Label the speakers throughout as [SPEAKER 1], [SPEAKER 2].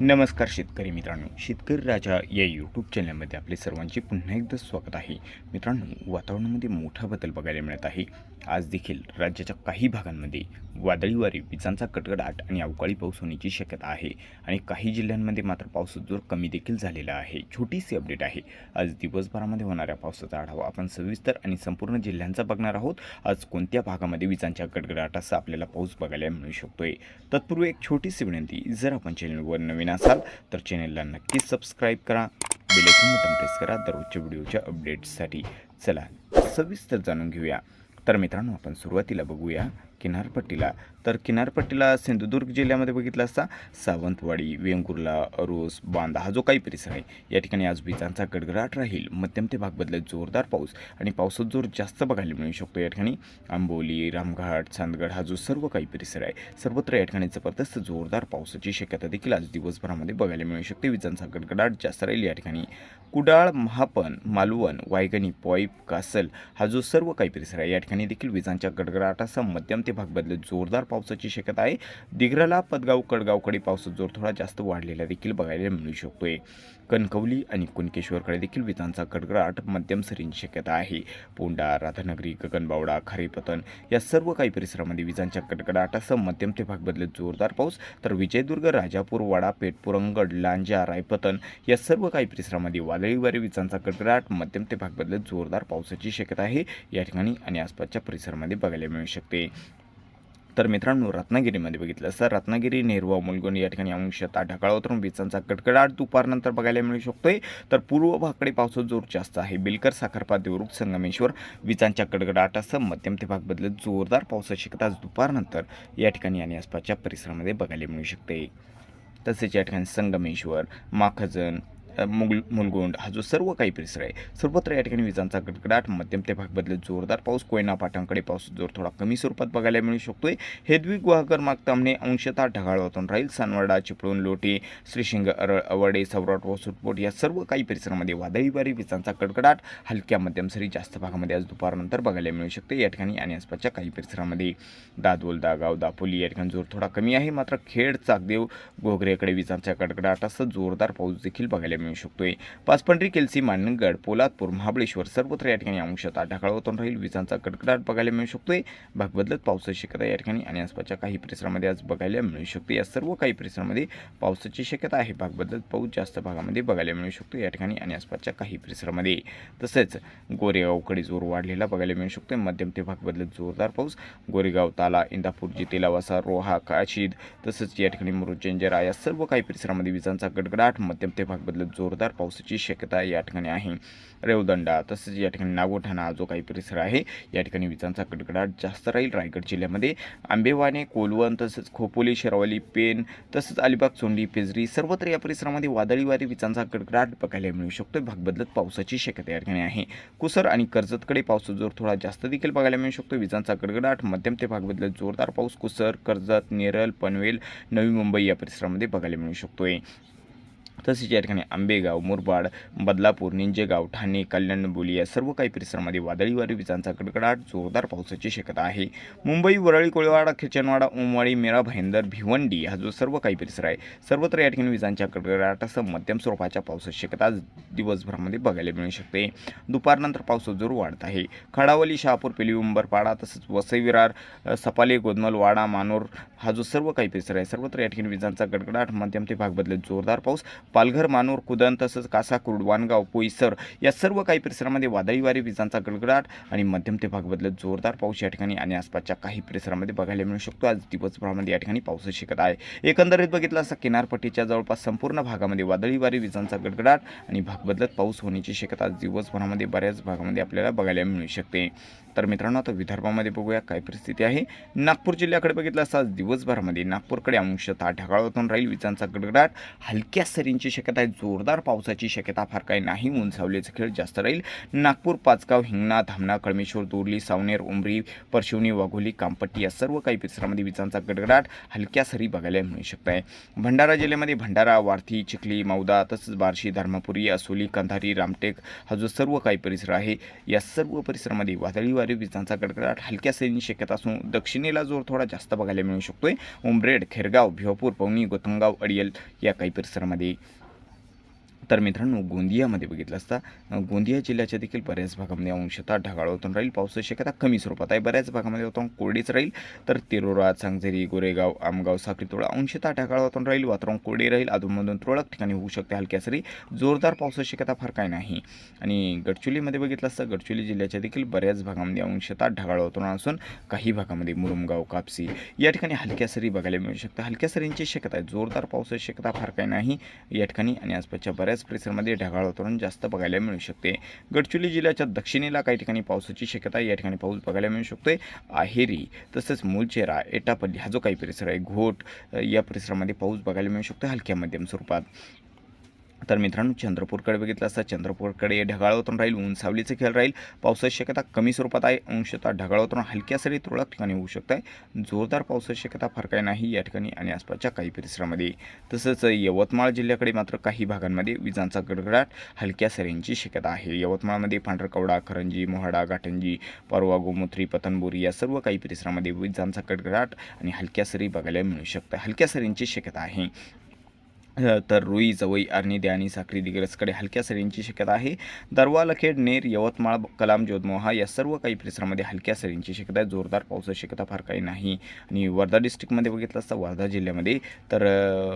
[SPEAKER 1] नमस्कार शेतकरी मित्रांनो. शेतकरी राजा या यूट्यूब चॅनलमध्ये आपले सर्वांचे पुन्हा एकदा स्वागत आहे. मित्रांनो वातावरणामध्ये मोठा बदल बघायला मिळत आहे. आज देखील राज्याच्या काही भागांमध्ये वादळी वारे विजांचा कडकडाट आणि अवकाळी पाऊस होण्याची शक्यता आहे. आणि काही जिल्ह्यांमध्ये मात्र पावसाचा जोर कमी देखील झालेला आहे. छोटीशी अपडेट आहे. आज दिवसभरामध्ये होणाऱ्या पावसाचा आढावा आपण सविस्तर आणि संपूर्ण जिल्ह्यांचा बघणार आहोत. आज कोणत्या भागामध्ये विजांच्या कडकडाटाचा आपल्याला पाऊस बघायला मिळू शकतोय? तत्पूर्वी एक छोटीशी विनंती. जर आपण चॅनलवर नवीन असाल तर चॅनलला नक्कीच सबस्क्राईब करा. बेलायकन बटन प्रेस करा. दररोजच्या व्हिडिओच्या अपडेट्ससाठी चला सविस्तर जाणून घेऊया. तर मित्रांनो आपण सुरुवातीला बघूया किनारपट्टीला तर किनारपट्टीला सिंधुदुर्ग जिल्ह्यामध्ये बघितलं असता सावंतवाडी वेंगुर्ला अरोस बांदा हा जो काही परिसर आहे या ठिकाणी आज विजांचा गडगडाट राहील. मध्यम ते भाग बदलत जोरदार पाऊस आणि पावसाचा जोर जास्त बघायला मिळू शकतो. या ठिकाणी आंबोली रामघाट चांदगड हा जो सर्व काही परिसर आहे सर्वत्र या ठिकाणी जबरदस्त जोरदार पावसाची शक्यता देखील आज दिवसभरामध्ये बघायला मिळू शकते. विजांचा गडगडाट जास्त राहील. या ठिकाणी कुडाळ महापन मालवण वायगणी पॉईप कासल हा जो सर्व काही परिसर आहे या ठिकाणी देखील विजांच्या गडगडाटासह मध्यम ते भाग बदलत जोरदार पावसाची शक्यता आहे. दिग्रला पदगाव कडगावकडे पावसाचा जोर थोडा जास्त वाढलेला देखील बघायला मिळू शकतोय. कणकवली आणि कुणकेश्वरकडे देखील विजांचा गडगडाट मध्यम सरींची शक्यता आहे. पोंडा राधानगरी गगनबावडा खारीपतन या सर्व काही परिसरामध्ये विजांच्या कडकडाटासह मध्यम ते भाग बदलत जोरदार पाऊस. तर विजयदुर्ग राजापूर वाडा पेठपुरंगड लांजा रायपतन या सर्व काही परिसरामध्ये वादळी वारे विजांचा कडकडाट मध्यम ते भाग बदलत जोरदार पावसाची शक्यता आहे. या ठिकाणी आणि आसपासच्या परिसरामध्ये बघायला मिळू शकते. तर मित्रांनो रत्नागिरीमध्ये बघितलं असतं रत्नागिरी नेहरू मुलगुन या ठिकाणी अंशतः ढगाळ उतरून विजांचा कडकडाट दुपारनंतर बघायला मिळू शकतोय. तर पूर्व भाकडे पावसाचा जोर जास्त आहे. बिलकर साखरपा देवरुख संगमेश्वर विजांच्या कडकडाटासह मध्यम ते भाग बदलत जोरदार पावसाची शक्यता आज दुपारनंतर या ठिकाणी आणि आसपासच्या परिसरामध्ये बघायला मिळू शकते. तसेच या ठिकाणी संगमेश्वर माखजन मुगल मुलगुंड हा जो सर्व काही परिसर आहे सर्वत्र या ठिकाणी विजांचा गडगडाट मध्यम ते भाग बदलत जोरदार पाऊस कोयना पाटांकडे पाऊस जोर थोडा कमी स्वरूपात बघायला मिळू शकतोय. हेदवी गुहागर मागतामने अंशतः ढगाळ वाहतून राहील. सानवाडा चिपळूण लोटी श्रीशिंग अरळ अवडे सवराट व सुटपोट या सर्व काही परिसरामध्ये वादळी वारी विजांचा कडकडाट हलक्या मध्यम सरी जास्त भागामध्ये आज दुपारनंतर बघायला मिळू शकते. या ठिकाणी आणि आसपासच्या काही परिसरामध्ये दादोल दागाव दापोली या ठिकाणी जोर थोडा कमी आहे. मात्र खेड चाकदेव घोगरेकडे कडकडाट असं जोरदार पाऊस देखील बघायला मिळू शकतोय. पाचपंढरी केलसी मानगड पोलादपूर महाबळेश्वर सर्वत्र या ठिकाणी अंशतः ढगाळ होतून राहील. विजांचा कडकडाट बघायला मिळू शकतोय. भाग बदलत पावसाची शक्यता या ठिकाणी आणि आसपासच्या काही परिसरामध्ये आज बघायला मिळू शकते. या सर्व काही परिसरामध्ये पावसाची शक्यता आहे. भाग बदलत पाऊस जास्त भागामध्ये बघायला मिळू शकतो या ठिकाणी आणि आसपासच्या काही परिसरामध्ये. तसेच गोरेगावकडे जोर वाढलेला बघायला मिळू शकतो मध्यम ते भाग बदलत जोरदार पाऊस. गोरेगाव ताला इंदापूर जितेलावासा रोहा काशीद तसंच या ठिकाणी मुरुचेंजरा या सर्व काही परिसरामध्ये विजांचा गडगडाट मध्यम ते भाग बदलत जोरदार पावसाची शक्यता या ठिकाणी आहे. रेवदंडा तसेच या ठिकाणी नागोठाणा जो काही परिसर आहे या ठिकाणी विजांचा गडगडाट जास्त राहील. रायगड जिल्ह्यामध्ये आंबेवाने कोलवण तसंच खोपोली शेरावली पेन तसंच अलिबाग चोंडी पेजरी सर्वत्र या परिसरामध्ये वादळी वारी विजांचा गडगडाट बघायला मिळू शकतो. भाग बदलत पावसाची शक्यता या ठिकाणी आहे. कुसर आणि कर्जतकडे पावसाचा जोर थोडा जास्त देखील बघायला मिळू शकतो. विजांचा गडगडाट मध्यम ते भाग बदलत जोरदार पाऊस कुसर कर्जत नेरल पनवेल नवी मुंबई या परिसरामध्ये बघायला मिळू शकतोय. तसेच या ठिकाणी आंबेगाव मुरबाड बदलापूर निंजेगाव ठाणे कल्याणबोली या सर्व काही परिसरामध्ये वादळी वारे विजांचा कडकडाट जोरदार पावसाची शक्यता आहे. मुंबई वरळी कोळीवाडा खिचनवाडा उमवाडी मेरा भाईंदर भिवंडी हा जो सर्व काही परिसर आहे सर्वत्र या ठिकाणी विजांच्या कडकडाटासह मध्यम स्वरूपाच्या पावसाची शक्यता आज दिवसभरामध्ये बघायला मिळू शकते. दुपारनंतर पावसाचा जोर वाढत आहे. खडावली शहापूर पेली उंबरपाडा तसंच वसई विरार सपाले गोदमलवाडा मानोर हा जो सर्व काही परिसर आहे सर्वत्र या ठिकाणी विजांचा गडगडाट मध्यम ते भाग बदलत जोरदार पाऊस पालघर मानूर कुदन तसंच कासाकुर्ड वानगाव पोईसर या सर्व काही परिसरामध्ये वादळी वारी विजांचा गडगडाट आणि मध्यम ते भाग बदलत जोरदार पाऊस या ठिकाणी आणि आसपासच्या काही परिसरामध्ये बघायला मिळू शकतो. आज दिवसभरामध्ये या ठिकाणी पाऊस शिकत आहे. एकंदरीत बघितलं असता किनारपट्टीच्या जवळपास संपूर्ण भागामध्ये वादळी वारी विजांचा गडगडाट आणि भाग बदलत पाऊस होण्याची शक्यता आज दिवसभरामध्ये बऱ्याच भागामध्ये आपल्याला बघायला मिळू शकते. तर मित्रांनो आता विदर्भामध्ये बघूया काय परिस्थिती आहे. नागपूर जिल्ह्याकडे बघितलं असता आज दिवसभरामध्ये नागपूरकडे अंशतः ढगाळ होतून राहील. विजांचा गडगडाट हलक्या सरींची शक्यता आहे. जोरदार पावसाची शक्यता फार काही नाही. उंचावलेचा खेळ जास्त राहील. नागपूर पाचगाव हिंगणा धामणा कळमेश्वर दोरली सावनेर उमरी परशिवनी वाघोली कामपट्टी या सर्व काही परिसरामध्ये विजांचा गडगडाट हलक्या सरी बघायला मिळू शकत आहे. भंडारा जिल्ह्यामध्ये भंडारा वार्थी चिखली मौदा तसंच बार्शी धर्मपुरी असोली कंधारी रामटेक हा जो सर्व काही परिसर आहे या सर्व परिसरामध्ये वादळी वारे विजांचा गडगडाट हलक्या सरींची शक्यता असून दक्षिणेला जोर थोडा जास्त बघायला मिळू शकतो. शकतोय. उमरेड खेरगाव भिवापूर पवनी गोतंगाव अडियल या काही परिसरामध्ये तर मित्रांनो गोंदियामध्ये बघितलं असता गोंदिया जिल्ह्याच्या देखील बऱ्याच भागामध्ये अंशतः ढगाळ होतून राहील. पावसाची शक्यता कमी स्वरूपात आहे. बऱ्याच भागामध्ये होता कोरडीच राहील. तर तिरोरा सांगझेरी गोरेगाव आमगाव साखरी तोळा अंशतः ढगाळ वातावरण राहील. वातावरण कोरडे राहील. अधूनमधून तुरळक ठिकाणी होऊ शकते हलक्या सरी. जोरदार पावसाची शक्यता फार काय नाही. आणि गडचिरोलीमध्ये बघितलं असतं गडचिरोली जिल्ह्याच्या देखील बऱ्याच भागामध्ये अंशतः ढगाळ वातावरण असून काही भागामध्ये मुरुमगाव कापसी या ठिकाणी हलक्या सरी बघायला मिळू शकतात. हलक्या सरींची शक्यता आहे. जोरदार पावसाची शक्यता फार काय नाही या ठिकाणी आणि आसपासच्या बऱ्याच परिसरामध्ये ढगाळ वातावरण जास्त बघायला मिळू शकते. गडचिरोली जिल्ह्याच्या दक्षिणेला काही ठिकाणी पावसाची शक्यता आहे. या ठिकाणी पाऊस बघायला मिळू शकतोय. आहेरी तसंच मूलचेरा एटापल्ली हा जो काही परिसर आहे घोट या परिसरामध्ये पाऊस बघायला मिळू शकतो हलक्या मध्यम स्वरूपात. तर मित्रांनो चंद्रपूरकडे बघितलं असता चंद्रपूरकडे ढगाळ होतून राहील ऊन सावलीचं खेळ राहील. पावसाची शक्यता कमी स्वरूपात आहे. अंशतः ढगाळ होतून हलक्या सरी तुरळक ठिकाणी होऊ शकत आहे. जोरदार पावसाची शक्यता फार काही नाही या ठिकाणी आणि आसपासच्या काही परिसरामध्ये. तसंच यवतमाळ जिल्ह्याकडे मात्र काही भागांमध्ये विजांचा गडगडाट हलक्या सरींची शक्यता आहे. यवतमाळमध्ये पांढरकवडा करंजी मोहाडा घाटंजी परवा गोमुत्री पतनबोरी या सर्व काही परिसरामध्ये विजांचा गडगडाट आणि हलक्या सरी बघायला मिळू शकतात हलक्या सरींची शक्यता आहे. तर रुई जवई अर्निदे आणि साखरी दिग्रसकडे हलक्या सरींची शक्यता आहे. दरवा लखेड नेर यवतमाळ कलाम जोधमोहा या सर्व काही परिसरामध्ये हलक्या सरींची शक्यता आहे. जोरदार पावसाची शक्यता फार काही नाही. आणि वर्धा डिस्ट्रिक्टमध्ये बघितलं असता वर्धा जिल्ह्यामध्ये तर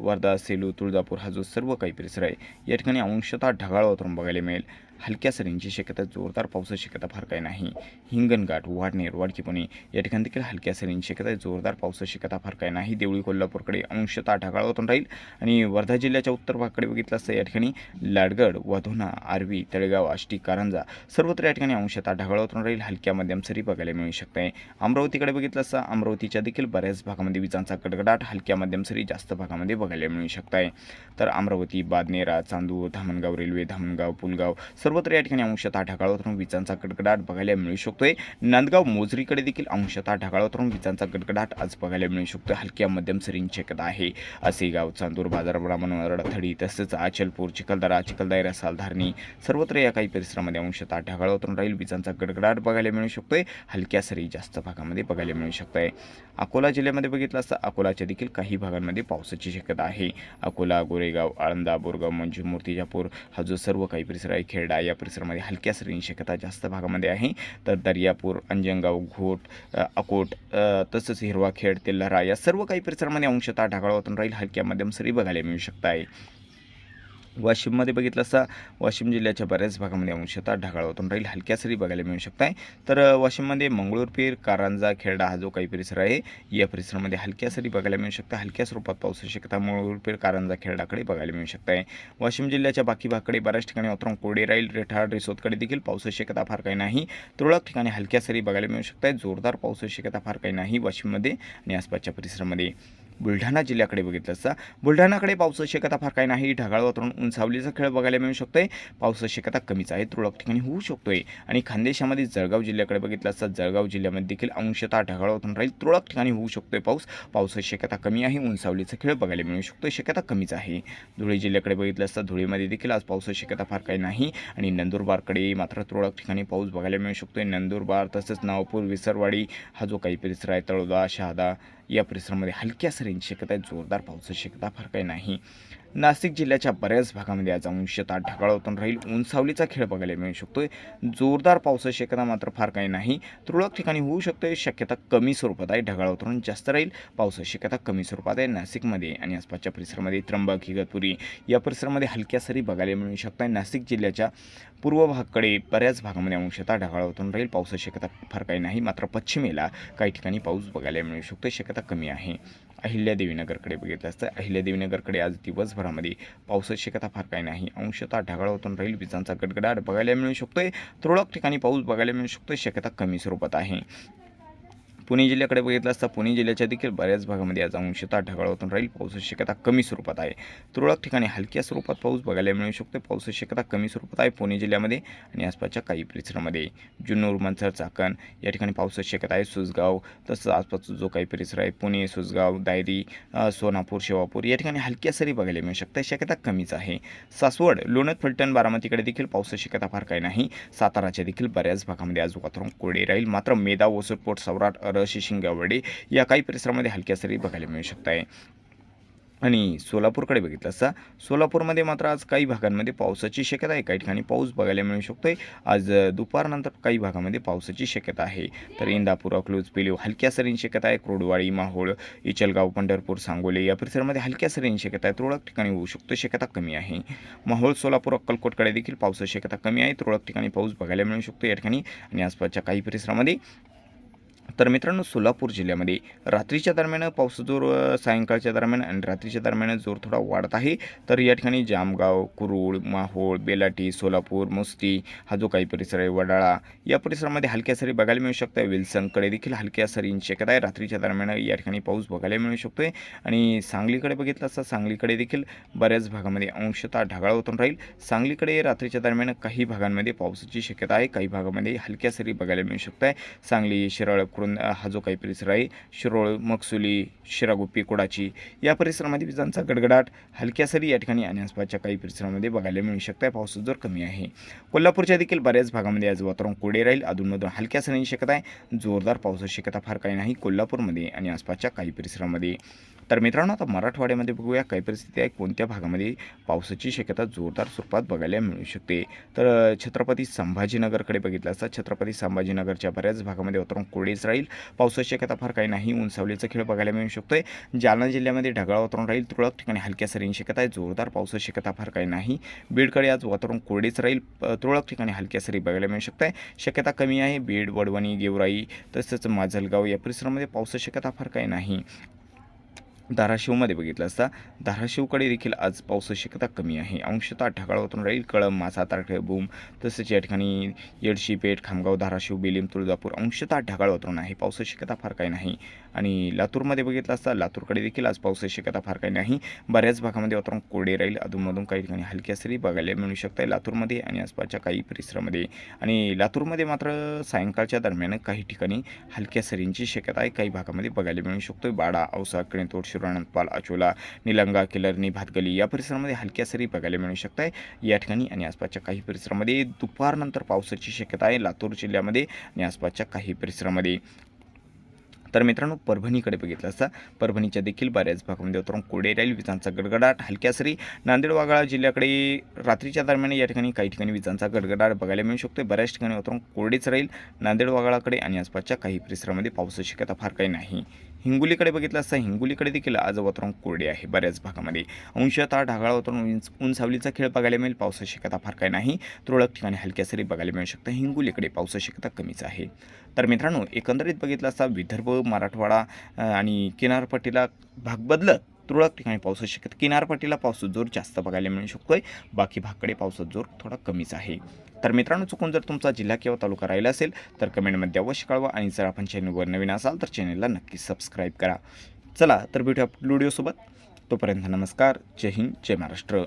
[SPEAKER 1] वर्धा सेलू तुळजापूर हा जो सर्व काही परिसर आहे या ठिकाणी अंशतः ढगाळ वातावरण बघायला मिळेल. हलक्या सरींची शक्यता जोरदार पावसाची शक्यता फार काही नाही. हिंगणघाट वाडनेर वाडकीपणी या ठिकाणी देखील हलक्या सरींची शक्यता जोरदार पावसाची शक्यता फार काही नाही. देवळी कोल्हापूरकडे अंशतः ढगाळ होतून राहील. आणि वर्धा जिल्ह्याच्या उत्तर भागाकडे बघितलं असतं या ठिकाणी लाडगड वधोना आर्वी तळेगाव आष्टी कारंजा सर्वत्र या ठिकाणी अंशतः ढगाळ होतून राहील. हलक्या मध्यम सरी बघायला मिळू शकते. अमरावतीकडे बघितलं असतं अमरावतीच्या देखील बऱ्याच भागामध्ये विजांचा गडगडाट हलक्या मध्यम सरी जास्त भागामध्ये बघायला मिळू शकत आहे तर अमरावती बादनेरा चांदूर धामणगाव रेल्वे धामणगाव पुलगाव सर्वत्र या ठिकाणी अंशतः ढगाळ वातावरण विजांचा गडगडाट बघायला मिळू शकतोय. नांदगाव मोजरीकडे देखील अंशतः ढगाळ वातावरण विजांचा गडगडाट आज बघायला मिळू शकतो हलक्या मध्यम सरींची शक्यता आहे. असेगाव चांदूर बाजार ब्राह्मणवाड थडी तसेच आचलपूर चिखलदरा चिखलदायरा सालधारणी सर्वत्र या काही परिसरामध्ये अंशतः ढगाळ वातावरण राहील. विजांचा गडगडाट बघायला मिळू शकतोय. हलक्या सरी जास्त भागामध्ये बघायला मिळू शकतंय. अकोला जिल्ह्यामध्ये बघितलं असतं अकोलाच्या देखील काही भागांमध्ये पावसाची शक्यता आहे. अकोला गोरेगाव आळंदा बोरगाव मंजूर मूर्तिजापूर हा जो सर्व काही परिसर आहे. खेरडा या परिसरामध्ये हलक्या सरींची शक्यता जास्त भागामध्ये आहे. तर दर्यापूर अंजनगाव घोट अकोट तसंच हिरवाखेड तेल्हारा या सर्व काही परिसरामध्ये अंशतः ढगाळ होतून राहील. हलक्या मध्यम सरी बघायला मिळू शकत आहे वाशिममध्ये बघितलं असता वाशिम जिल्ह्याच्या बऱ्याच भागामध्ये अंशतः ढगाळ होतून राहील. हलक्या सरी बघायला मिळू शकत आहे तर वाशिममध्ये मंगळूरपीर कारंजा खेरडा हा जो काही परिसर आहे या परिसरामध्ये हलक्या सरी बघायला मिळू शकतात हलक्या स्वरूपात पावसाची शक्यता मंगळूरपीर कारंजा खेरडाकडे बघायला मिळू शकत आहे वाशिम जिल्ह्याच्या बाकी भागाकडे बऱ्याच ठिकाणी वातावरण कोरडे राहील. रेठाड रिसोदकडे देखील पावसाची शक्यता फार काही नाही. तुरळक ठिकाणी हलक्या सरी बघायला मिळू शकत आहे जोरदार पावसाची शक्यता फार काही नाही वाशिममध्ये आणि आसपासच्या परिसरामध्ये. बुलढाणा जिल्ह्याकडे बघितलं असता बुलढाणाकडे पावसाची शक्यता फार काही नाही. ढगाळ वातावरण उंचावलीचा खेळ बघायला मिळू शकतो आहे पावसाची शक्यता कमीच आहे. तुरळक ठिकाणी होऊ शकतो आहे आणि खानदेशामध्ये जळगाव जिल्ह्याकडे बघितलं असता जळगाव जिल्ह्यामध्ये देखील अंशतः ढगाळ वातावरण राहील. तुरळक ठिकाणी होऊ शकतोय पाऊस. पावसाची शक्यता कमी आहे. उंचावलीचा खेळ बघायला मिळू शकतो शक्यता कमीच आहे. धुळे जिल्ह्याकडे बघितलं असता धुळेमध्ये देखील आज पावसाची शक्यता फार काही नाही. आणि नंदुरबारकडे मात्र तुरळक ठिकाणी पाऊस बघायला मिळू शकतोय. नंदुरबार तसंच नावपूर विसरवाडी हा जो काही परिसर आहे तळोदा शहादा या परिसरामध्ये हलक्या सरींची शक्यता आहे. जोरदार पावसाची शक्यता फार काही नाही. नाशिक जिल्ह्याच्या बऱ्याच भागामध्ये आज अंशतः ढगाळ होतून राहील. उंचावलीचा खेळ बघायला मिळू शकतोय. जोरदार पावसाची शक्यता मात्र फार काही नाही. तुरळक ठिकाणी होऊ शकते. शक्यता कमी स्वरूपात आहे. ढगाळ वातावरण जास्त राहील. पावसाची शक्यता कमी स्वरूपात आहे. नाशिकमध्ये आणि आसपासच्या परिसरामध्ये त्र्यंबक हिगतपुरी या परिसरामध्ये हलक्या सरी बघायला मिळू शकतात नाशिक जिल्ह्याच्या पूर्व भागकडे बऱ्याच भागामध्ये अंशतः ढगाळ होतून राहील. पावसाची शक्यता फार काही नाही. मात्र पश्चिमेला काही ठिकाणी पाऊस बघायला मिळू शकतो शक्यता कमी आहे. अहिल्यादेवीनगरकडे बघितलं असतं. अहिल्यादेवीनगरकडे आज दिवसभरामध्ये पावसाची शक्यता फार काही नाही. अंशतः ढगाळ होतून राहील. विजांचा गडगडाट बघायला मिळू शकतोय. तुरळक ठिकाणी पाऊस बघायला मिळू शकतोय. शक्यता कमी स्वरूपात आहे. पुणे जिल्ह्याकडे बघितलं असता पुणे जिल्ह्याच्या देखील बऱ्याच भागामध्ये आज अंशतः ढगाळ होतून राहील. पावसाची शक्यता कमी स्वरूपात आहे. तुरळक ठिकाणी हलक्या स्वरूपात पाऊस बघायला मिळू शकतो. पावसाची शक्यता कमी स्वरूपात आहे पुणे जिल्ह्यामध्ये आणि आसपासच्या काही परिसरामध्ये. जुन्नूर मंथर चाकण या ठिकाणी पावसाची शक्यता आहे. सुसगाव तसंच आसपासचा जो काही परिसर आहे पुणे सुसगाव दायरी सोनापूर शेवापूर या ठिकाणी हलक्या सरी बघायला मिळू शकते शक्यता कमीच आहे. सासवड लोणत फलटण बारामतीकडे देखील पावसाची शक्यता फार काही नाही. साताराच्या देखील बऱ्याच भागामध्ये आज वातावरण कोरडे राहील. मात्र मेदा वसुटपोट सौराट सारस शिंगावडे या काही परिसरामध्ये हलक्या सरी बघायला मिळू शकत आहे आणि सोलापूरकडे बघितलं असता सोलापूरमध्ये मात्र आज काही भागांमध्ये पावसाची शक्यता आहे. काही ठिकाणी पाऊस बघायला मिळू शकतोय. आज दुपारनंतर काही भागामध्ये पावसाची शक्यता आहे. तर इंदापूर अकलूज पिलीव हलक्या सरींची शक्यता आहे. क्रोडवाडी माहोळ इचलगाव पंढरपूर सांगोले या परिसरामध्ये हलक्या सरींची शक्यता आहे. तुरळक ठिकाणी होऊ शकतो. शक्यता कमी आहे. माहोळ सोलापूर अक्कलकोटकडे देखील पावसाची शक्यता कमी आहे. तुरळक ठिकाणी पाऊस बघायला मिळू शकतो या ठिकाणी आणि आसपासच्या काही परिसरामध्ये तर मित्रांनो सोलापूर जिल्ह्यामध्ये रात्रीच्या दरम्यान पाऊस जोर सायंकाळच्या दरम्यान आणि रात्रीच्या दरम्यान जोर थोडा वाढत आहे. तर या ठिकाणी जामगाव कुरुळ माहोळ बेलाटी सोलापूर मुस्ती हा जो काही परिसर आहे वडाळा या परिसरामध्ये हलक्या सरी बघायला मिळू शकतं विल्सनकडे देखील हलक्या सरींची शक्यता आहे. रात्रीच्या दरम्यान या ठिकाणी पाऊस बघायला मिळू शकतो आहे आणि सांगलीकडे बघितलं असता सांगलीकडे देखील बऱ्याच भागामध्ये अंशतः ढगाळ होतून राहील. सांगलीकडे रात्रीच्या दरम्यान काही भागांमध्ये पावसाची शक्यता आहे. काही भागामध्ये हलक्या सरी बघायला मिळू शकत आहे सांगली शिराळ कुरुंद हा जो काही परिसर आहे शिरोळ मकसुली शिरागुप्पी कोडाची या परिसरामध्ये विजांचा गडगडाट हलक्या सरी या ठिकाणी आणि आसपासच्या काही परिसरामध्ये बघायला मिळू शकत आहे पावसाचा जोर कमी आहे. कोल्हापूरच्या देखील बऱ्याच भागामध्ये आज वातावरण कोडे राहील. अधूनमधून हलक्या सरींची शक्यता आहे. जोरदार पावसाची शक्यता फार काही नाही कोल्हापूरमध्ये आणि आसपासच्या काही परिसरामध्ये. तर मित्रांनो आता मराठवाड्यामध्ये बघूया काय परिस्थिती आहे कोणत्या भागामध्ये पावसाची शक्यता जोरदार स्वरूपात बघायला मिळू शकते? तर छत्रपती संभाजीनगरकडे बघितलं असता छत्रपती संभाजीनगरच्या बऱ्याच भागामध्ये वातावरण कोरडेच राहील. पावसाची शक्यता फार काही नाही उंचावलीचा खेळ बघायला मिळू शकतोय. जालना जिल्ह्यामध्ये ढगाळ वातावरण राहील तुरळक ठिकाणी हलक्या सरींची शक्यता आहे जोरदार पावसाची शक्यता फार काही नाही. बीडकडे आज वातावरण कोरडेच राहील तुळक तुरळक ठिकाणी हलक्या सरी बघायला मिळू शकत आहे शक्यता कमी आहे बीड वडवणी गेवराई तसंच माजलगाव या परिसरामध्ये पावसाची शक्यता फार काही नाही. धाराशिवमध्ये बघितलं असता धाराशिवकडे देखील आज पावसाची शक्यता कमी आहे. अंशतः ढगाळ होतून राहील कळम मासा तारखे भूम. तसेच या ठिकाणी येडशी पेठ खामगाव धाराशिव बेलीम तुळजापूर अंशतः ढगाळ वातावरण आहे. पावसाची शक्यता फार काही नाही. आणि लातूरमध्ये बघितलं असता लातूरकडे देखील आज पावसाची शक्यता फार काही नाही. बऱ्याच भागामध्ये वातावरण कोरडे राहील. अधूनमधून काही ठिकाणी हलक्या सरी बघायला मिळू शकत. आहे लातूरमध्ये आणि आसपासच्या काही परिसरामध्ये. आणि लातूरमध्ये मात्र सायंकाळच्या दरम्यान काही ठिकाणी हलक्या सरींची शक्यता आहे. काही भागामध्ये बघायला मिळू शकतो बाडा औसा किणतोड शिरोणपाल अचोला निलंगा किलरनी भातगली या परिसरामध्ये हलक्या सरी बघायला मिळू शकत आहे या ठिकाणी आणि आसपासच्या काही परिसरामध्ये दुपारनंतर पावसाची शक्यता आहे. लातूर जिल्ह्यामध्ये आणि आसपासच्या काही परिसरामध्ये. तर मित्रांनो परभणीकडे बघितलं असता परभणीच्या देखील बऱ्याच भागामध्ये उतरून कोडे राहील विजांचा गडगडाट हलक्या सरी नांदेड वाघाळा जिल्ह्याकडे रात्रीच्या दरम्यान या ठिकाणी काही ठिकाणी विजांचा गडगडाट बघायला मिळू शकतो बऱ्याच ठिकाणी उतरून कोरडेच राहील नांदेड वाघाळाकडे आणि आसपासच्या काही परिसरामध्ये पावसाची शक्यता फार काही नाही. हिंगोलीकडे बघितलं असता हिंगोलीकडे देखील आज वातावरण कोरडे आहे. बऱ्याच भागामध्ये अंशतः ढगाळ वातावरण उंच उंचावलीचा खेळ बघायला मिळेल. पावसाची शक्यता फार काही नाही. तुरळक ठिकाणी हलक्या सरी बघायला मिळू शकतं. हिंगोलीकडे पावसाची शक्यता कमीच आहे. तर मित्रांनो एकंदरीत बघितलं असता विदर्भ मराठवाडा आणि किनारपट्टीला भाग बदलत तुरळक ठिकाणी पावसाची शक्यता. किनारपट्टीला पावसाचा जोर जास्त बघायला मिळू शकतोय. बाकी भागकडे पावसाचा जोर थोडा कमीच आहे. तर मित्रांनो चुकून जर तुमचा जिल्हा किंवा तालुका राहिला असेल तर कमेंटमध्ये अवश्य कळवा आणि जर आपण चॅनलवर नवीन असाल तर चॅनलला नक्की सबस्क्राईब करा. चला तर भेटूया व्हिडिओसोबत. तोपर्यंत नमस्कार. जय हिंद जय महाराष्ट्र.